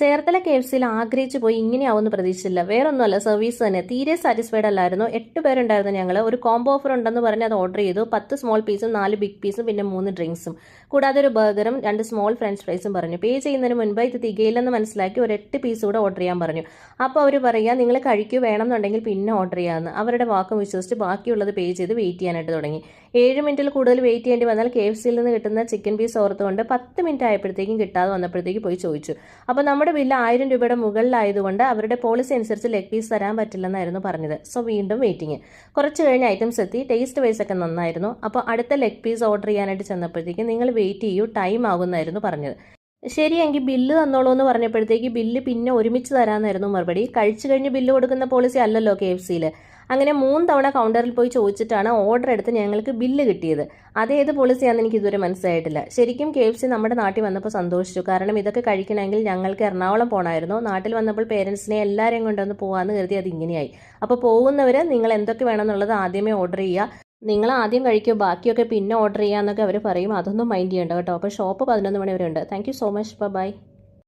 Cherthala K F സിയിൽ ആഗ്രഹിച്ചു പോയി ഇങ്ങനെയാവുമെന്ന് പ്രതീക്ഷിച്ചില്ല. വേറൊന്നുമല്ല സർവീസ് തന്നെ. തീരെ സാറ്റിസ്ഫൈഡ് അല്ലായിരുന്നു. എട്ട് പേരുണ്ടായിരുന്നു ഞങ്ങൾ ഒരു കോംബോ ഓഫർ ഉണ്ടെന്ന് പറഞ്ഞ് അത് ഓർഡർ ചെയ്തു. പത്ത് സ്മോൾ പീസും നാല് ബിഗ് പീസും പിന്നെ മൂന്ന് ഡ്രിങ്ക്സും കൂടാതെ ഒരു ബർഗറും രണ്ട് സ്മോൾ ഫ്രഞ്ച് ഫ്രൈസും പറഞ്ഞു. പേ ചെയ്യുന്നതിന് മുൻപ് ഇത് തികയില്ലെന്ന് മനസ്സിലാക്കി ഒരു എട്ട് പീസ് കൂടെ ഓർഡർ ചെയ്യാൻ പറഞ്ഞു. അപ്പോൾ അവർ പറയുക നിങ്ങൾ കഴിക്കൂ വേണമെന്നുണ്ടെങ്കിൽ പിന്നെ ഓർഡർ ചെയ്യാമെന്ന് അവരുടെ വാക്കും വിശ്വസിച്ച് ബാക്കിയുള്ളത് പേ ചെയ്ത് വെയിറ്റ് ചെയ്യാനായിട്ട് തുടങ്ങി. ഏഴ് മിനിറ്റിൽ കൂടുതൽ വെയിറ്റ് ചെയ്യേണ്ടി വന്നാൽ കെ എഫ് സിയിൽ നിന്ന് കിട്ടുന്ന ചിക്കൻ പീസ് ഓർത്തുകൊണ്ട് പത്ത് മിനിറ്റ് ആയപ്പോഴത്തേക്കും കിട്ടാതെ വന്നപ്പോഴത്തേക്ക് പോയി ചോദിച്ചു. അപ്പോൾ നമ്മുടെ ബില്ല് ആയിരം രൂപയുടെ മുകളിലായതുകൊണ്ട് അവരുടെ പോളിസി അനുസരിച്ച് ലെഗ് പീസ് തരാൻ പറ്റില്ലെന്നായിരുന്നു പറഞ്ഞത്. സോ വീണ്ടും വെയിറ്റിംഗ് കുറച്ച് കഴിഞ്ഞ് ഐറ്റംസ് എത്തി. ടേസ്റ്റ് വൈസ് ഒക്കെ നന്നായിരുന്നു. അപ്പോൾ അടുത്ത ലെഗ് പീസ് ഓർഡർ ചെയ്യാനായിട്ട് ചെന്നപ്പോഴത്തേക്ക് നിങ്ങൾ വെയിറ്റ് ചെയ്യൂ. ടൈം ആകുന്നായിരുന്നു പറഞ്ഞത്. ശരിയെങ്കിൽ ബില്ല് തന്നോളൂ എന്ന് പറഞ്ഞപ്പോഴത്തേക്ക് ബില്ല് പിന്നെ ഒരുമിച്ച് തരാമെന്നായിരുന്നു മറുപടി. കഴിച്ചു കഴിഞ്ഞ് ബില്ല് കൊടുക്കുന്ന പോളിസി അല്ലല്ലോ കെ എഫ് സിയിൽ അങ്ങനെ മൂന്ന് തവണ കൗണ്ടറിൽ പോയി ചോദിച്ചിട്ടാണ് ഓർഡർ എടുത്ത് ഞങ്ങൾക്ക് ബില്ല് കിട്ടിയത്. അതേത് പോളിസിയാണെന്ന് എനിക്ക് ഇതുവരെ മനസ്സിലായിട്ടില്ല. ശരിക്കും കെ എഫ് സി നമ്മുടെ നാട്ടിൽ വന്നപ്പോൾ സന്തോഷിച്ചു. കാരണം ഇതൊക്കെ കഴിക്കണമെങ്കിൽ ഞങ്ങൾക്ക് എറണാകുളം പോകണമായിരുന്നു നാട്ടിൽ വന്നപ്പോൾ പേരൻസിനെ എല്ലാവരെയും കൊണ്ടുവന്ന് പോകാമെന്ന് കരുതി അത് ഇങ്ങനെയായി. അപ്പോൾ പോകുന്നവർ നിങ്ങൾ എന്തൊക്കെ വേണമെന്നുള്ളത് ആദ്യമേ ഓർഡർ ചെയ്യുക. നിങ്ങൾ ആദ്യം കഴിക്കുക ബാക്കിയൊക്കെ പിന്നെ ഓർഡർ ചെയ്യാമെന്നൊക്കെ അവർ പറയും. അതൊന്നും മൈൻഡ് ചെയ്യണ്ട കേട്ടോ. അപ്പോൾ ഷോപ്പ് പതിനൊന്ന് മണി വരെ ഉണ്ട്. Thank so much bye